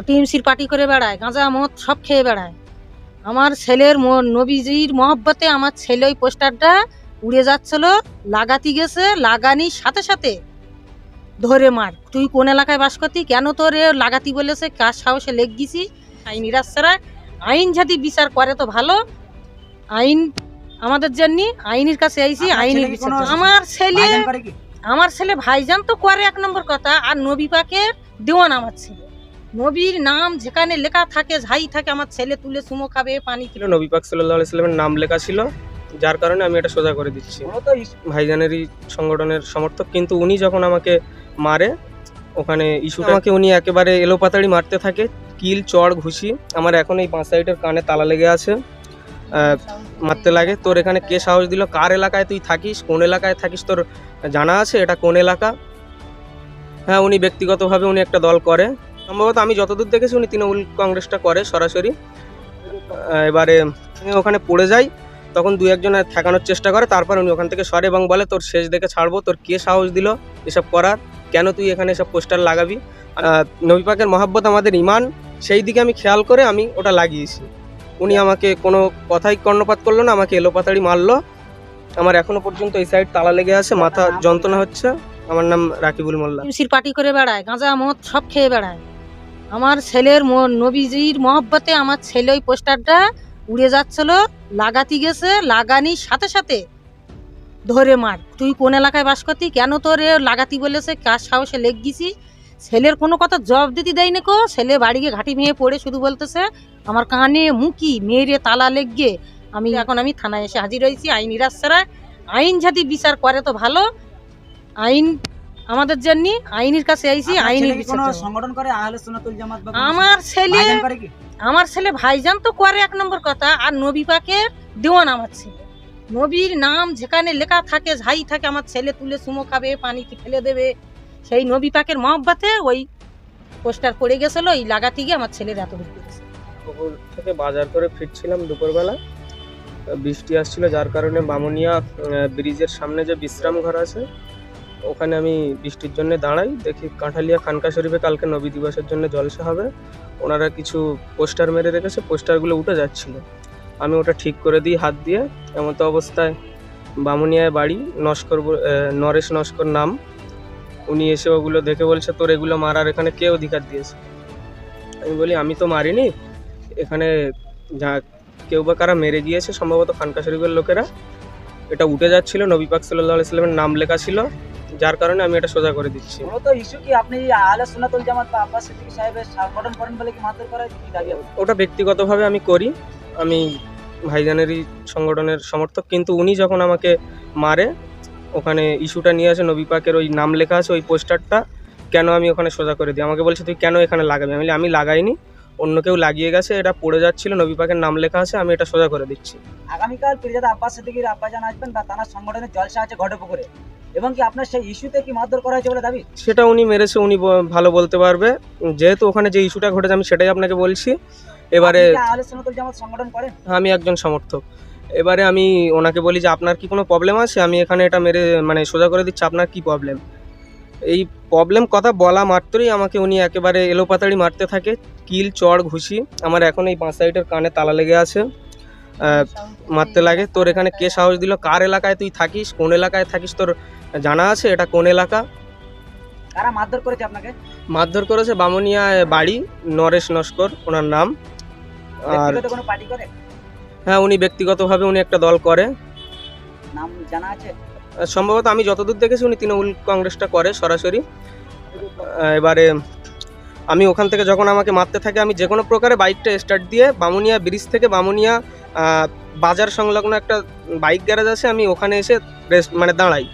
টিএমসির পার্টি করে বেড়ায় গাঁজা মদ সব খেয়ে বেড়ায়। আমার ছেলের ম- নবীজির মহব্বতে আমার ছেলে ওই পোস্টারটা উড়ে যাচ্ছিল লাগাতে গেছে লাগানির সাথে সাথে ধরে মার। তুই কোন এলাকায় বাস করতি? কেন তোর লাগাতি বলেছে? কার সাহসে লেগ গেছি আইন রাস্তারা আইন যদি বিচার করে তো ভালো। আইন আমাদের জন্য আইনের কাছে আইছি আইনের বিচার আমার ছেলে আমার ছেলে ভাইজান তো করে এক নম্বর কথা আর নবী পাকের দেওয়ান আমার ছেলে। নবীর নাম যেখানে লেখা থাকে ঝাই থাকে আমার ছেলে তুলে সুমো খাবে পানি ছিল নবী পাক সাল্লাহ সাল্লামের নাম লেখা ছিল যার কারণে আমি এটা সোজা করে দিচ্ছি। ইস- ভাইজানেরই সংগঠনের সমর্থক কিন্তু উনি যখন আমাকে মারে ওখানে ইস্যু আমাকে উনি একেবারে এলোপাতাড়ি মারতে থাকে কিল চড় ঘুষি আমার এখন এই পাঁচ সাইডের কানে তালা লেগে আছে মারতে লাগে। তোর এখানে কে সাহস দিল? কার এলাকায় তুই থাকিস? কোন এলাকায় থাকিস? তোর জানা আছে এটা কোন এলাকা? হ্যাঁ উনি ব্যক্তিগতভাবে উনি একটা দল করে। সম্ভবত আমি যতদূর দেখেছি উনি তৃণমূল কংগ্রেসটা করে সরাসরি। এবারে ওখানে পড়ে যাই, তখন দু একজন ঠেকানোর চেষ্টা করে, তারপর উনি ওখান থেকে সরে এবং বলে, তোর শেষ দেখে ছাড়বো, তোর কে সাহস দিল এসব করার? কেন তুই এখানে এসব পোস্টার লাগাবি? নবী পাকের মহাব্বত আমাদের ইমান, সেই দিকে আমি খেয়াল করে আমি ওটা লাগিয়েছি। উনি আমাকে কোনো কথাই কর্ণপাত করল না, আমাকে এলোপাতাড়ি মারলো। আমার এখনও পর্যন্ত এই সাইড তালা লেগে আছে, মাথা যন্ত্রণা হচ্ছে। আমার নাম রাকিবুল মোল্লা। টিএমসির পার্টি করে বেড়ায়, গাঁজা, মদ সব খেয়ে বেড়ায়। আমার ছেলের নবীজির মহব্বতে আমার ছেলে ওই পোস্টারটা উড়ে যাচ্ছিল, লাগাতে গেছে লাগানির সাথে সাথে ধরে মার। তুই কোন এলাকায় বাস করতি? কেন তোর লাগাতি বলেছে? কার সাহসে লেগ গেছি ছেলের কোনো কথা জবাব দিতে দেয়নি কো। ছেলে বাড়ি গিয়ে ঘাটি মেয়ে পড়ে শুধু বলতেছে, আমার কানে মুকি মেয়েরে তালা লেগে। আমি এখন আমি থানায় এসে হাজির হয়েছি, আইনি রাস্তায় আইন যদি বিচার করে তো ভালো। আইন আমাদের জন্য আইনের কাছে আইছি চাই। সংগঠন করে? আহলে সুন্নাতুল জামাত আমার ছেলে ভাইজান আমার ছেলে ভাইজান তো করে এক নম্বর কথা আর নবী পাকের দেওয়ান আমার ছেলে। নবীর নাম যেখানে লেখা থাকে ঝাই থাকে আমার ছেলে তুলে সুমো খাবে পানিতে ফেলে দেবে। সেই নবী পাকের মহব্বতে ওই পোস্টার পড়ে গেছিল ওই লাগাতে গিয়ে আমার ছেলের এত পুকুর থেকে বাজার করে ফিরছিলাম দুপুরবেলা। বৃষ্টি আসছিল যার কারণে বামুনিয়া ব্রিজের সামনে যে বিশ্রাম ঘর আছে ওখানে আমি বৃষ্টির জন্য দাঁড়াই, দেখি কাঁঠালিয়া খানকা শরীফে কালকে নবী দিবসের জন্য জলসা হবে। ওনারা কিছু পোস্টার মেরে রেখেছে পোস্টারগুলো উঠে যাচ্ছিল। আমি ওটা ঠিক করে দিই হাত দিয়ে। এমত অবস্থায় বামুনিয়ায় বাড়ি, নস্কর নরেশ নস্কর নাম। উনি এসে ওগুলো দেখে বলছে, তোর এগুলো মারার এখানে কে অধিকার দিয়েছে? আমি বলি, আমি তো মারিনি। এখানে যা কেউ বা কারা মেরে গিয়েছে, সম্ভবত খানকা শরীফের লোকেরা। এটা উঠে যাচ্ছিল, নবী পাক সাল্লাহ সাল্লামের নাম লেখা ছিল। যার কারণে আমি এটা সোজা করে দিচ্ছি। মূলত ইস্যু কি? আপনি জামাত বা আব্বাস সিদ্দিকী সাহেবের সংগঠন করেন বলে কি মারধর করা কি দাবি ওটা ব্যক্তিগতভাবে আমি করি। আমি ভাইজানেরই সংগঠনের সমর্থক। কিন্তু উনি যখন আমাকে মারে ওখানে ইস্যুটা নিয়ে আসে নবী পাকের ওই নাম লেখা আছে ওই পোস্টারটা কেন আমি ওখানে সোজা করে দিই? আমাকে বলছে তুই কেন এখানে লাগাবি? আমি আমি লাগাইনি। অন্য কেউ লাগিয়ে গেছে এটা পড়ে যাচ্ছিল নবী পাকের নাম লেখা আছে আমি এটা সোজা করে দিচ্ছি। আগামীকাল পিরিজাদা আব্বাস সিদ্দিকীর আব্বাজান আসবেন বা তার সংগঠনের জলসা আছে ঘটপুকুরে। এবং কি আপনার সেই ইস্যুতে কি মারধর করা হয়েছে বলে দাবি? সেটা উনি মেরেছে উনি ভালো বলতে পারবে। যেহেতু ওখানে যে ইস্যুটা ঘটেছে আমি সেটাই আপনাকে বলছি। এবারে জামাত সংগঠন করেন? আমি একজন সমর্থক। এবারে আমি ওনাকে বলি যে আপনার কি কোনো প্রবলেম আছে? আমি এখানে এটা মেরে মানে সোজা করে দিচ্ছি আপনার কি প্রবলেম এই প্রবলেম কথা বলা মাত্রই আমাকে উনি একেবারে এলোপাতাড়ি মারতে থাকে। কিল চড় ঘুষি আমার এখন এই পাঁচ সাইডের কানে তালা লেগে আছে। মারতে লাগে। তোর এখানে কে সাহস দিল? কার এলাকায় তুই থাকিস? কোন এলাকায় থাকিস? তোর জানা আছে? এটা কোন এলাকা? কারা মারধর করেছে আপনাকে? মারধর করেছে বামুনিয়া বাড়ি নরেশ নস্কর ওনার নাম। আর ব্যক্তিগত কোনো পার্টি করে? হ্যাঁ উনি ব্যক্তিগতভাবে উনি একটা দল করে। নাম জানা আছে? সম্ভবত আমি যতদূর দেখেছি উনি তৃণমূল কংগ্রেসটা করে সরাসরি। এবারে আমি ওখান থেকে যখন আমাকে মারতে থাকে আমি যে কোনো প্রকারে বাইকটা স্টার্ট দিয়ে বামুনিয়া ব্রিজ থেকে বামুনিয়া বাজার সংলগ্ন একটা বাইক গ্যারেজ আছে আমি ওখানে এসে রেস্ট মানে দাঁড়াই।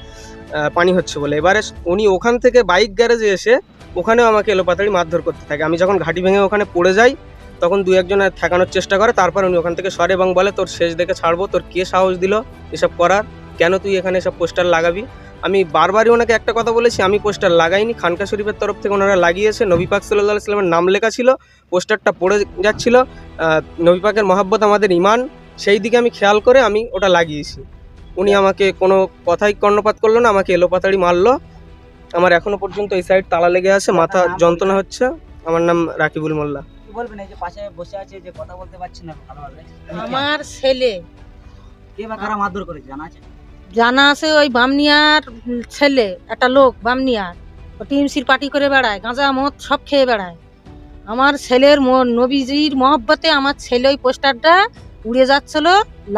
পানি হচ্ছে বলে। এবারে উনি ওখান থেকে বাইক গ্যারেজে এসে ওখানেও আমাকে এলোপাতাড়ি মারধর করতে থাকে। আমি যখন ঘাটি ভেঙে ওখানে পড়ে যাই, তখন দু একজন ঠেকানোর চেষ্টা করে। তারপর উনি ওখান থেকে সরে এবং বলে, তোর শেষ দেখে ছাড়বো, তোর কে সাহস দিল এসব করার? কেন তুই এখানে এসব পোস্টার লাগাবি? আমি বারবারই ওনাকে একটা কথা বলেছি, আমি পোস্টার লাগাইনি। খানকা শরীফের তরফ থেকে ওনারা লাগিয়েছে। নবী পাক সাল্লাহ সাল্লামের নাম লেখা ছিল পোস্টারটা পড়ে যাচ্ছিল। নবী পাকের মহাব্বত আমাদের ইমান সেই দিকে আমি খেয়াল করে আমি ওটা লাগিয়েছি। উনি আমাকে কোনো কথাই কর্ণপাত করল না আমাকে এলোপাতাড়ি মারলো। আমার এখনও পর্যন্ত এই সাইড তালা লেগে আছে মাথা যন্ত্রণা হচ্ছে। আমার নাম রাকিবুল মোল্লা। বলবেন এই যে পাশে বসে আছে যে কথা বলতে না ভালোভাবে আমার ছেলে। কে বা কারা মারধর করেছে জানা আছে? জানা আছে ওই বামনিয়ার ছেলে একটা লোক বামনিয়ার। ও টিএমসির পার্টি করে বেড়ায় গাঁজা মদ সব খেয়ে বেড়ায়। আমার ছেলের ম- নবীজির মহব্বতে আমার ছেলে ওই পোস্টারটা উড়ে যাচ্ছিল,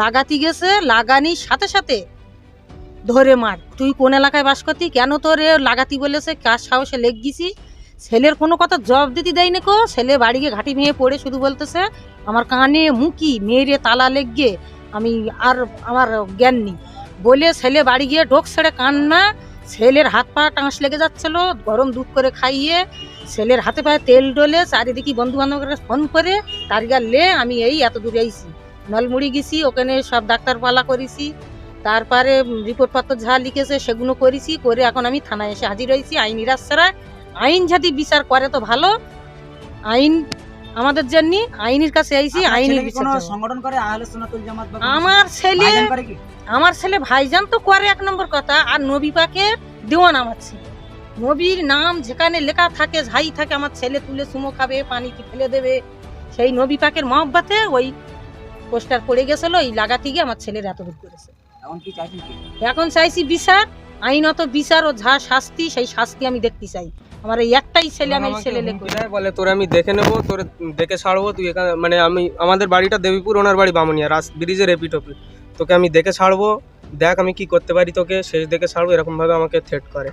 লাগাতে গেছে, লাগানি সাথে সাথে ধরে মার। তুই কোন এলাকায় বাস করতি? কেন তোর লাগাতি বলেছে? কার সাহসে লেগ গেছি ছেলের কোনো কথা জবাব দিতে দেয়নি কো? ছেলে বাড়ি গিয়ে ঘাটি মেয়ে পড়ে শুধু বলতেছে, আমার কানে মুকি মেয়েরে তালা লেগে আমি আর আমার জ্ঞান নেই। বলে ছেলে বাড়ি গিয়ে ঢোক ছেড়ে কান্না, ছেলের হাত পা টাঁস লেগে যাচ্ছিল, গরম দুধ করে খাইয়ে ছেলের হাতে পায়ে তেল ডলে চারিদিকে বন্ধু বান্ধবরা ফোন করে টার্গার লে, আমি এই এত দূরে আইছি। নলমুড়ি গেছি ওখানে সব ডাক্তারপালা করেছি। তারপরে রিপোর্টপত্র যা লিখেছে সেগুলো করেছি করে এখন আমি থানায় এসে হাজির হয়েছি আইনি রাস্তায় আইন যদি বিচার করে তো ভালো। আইন আমাদের জন্য আইনের কাছে আইছি আপনার আইনি ছেলে কি বিচার সংগঠন করে? আমার ছেলে আমার ছেলে ভাইজান তো করে এক নম্বর কথা আর নবী পাকের দেওয়ান আমার ছেলে। নবীর নাম যেখানে লেখা থাকে ঝাই থাকে আমার ছেলে তুলে সুমো খাবে পানিতে ফেলে দেবে। সেই নবী পাকের মহব্বতে ওই পোস্টার পড়ে গেছিল ওই লাগাতে গিয়ে আমার ছেলের এত দূর করেছে। এখন চাইছি বিচার আইনত বিচার ও যা শাস্তি সেই শাস্তি আমি দেখতে চাই। আমার এই একটাই ছেলে আমি ছেলে বলে তোরে আমি দেখে নেব তোর দেখে ছাড়বো তুই এখানে মানে আমি আমাদের বাড়িটা দেবীপুর ওনার বাড়ি বামুনিয়া রাস ব্রিজের এপি টপি। তোকে আমি দেখে ছাড়বো দেখ আমি কি করতে পারি তোকে শেষ দেখে ছাড়বো এরকম ভাবে আমাকে থ্রেট করে।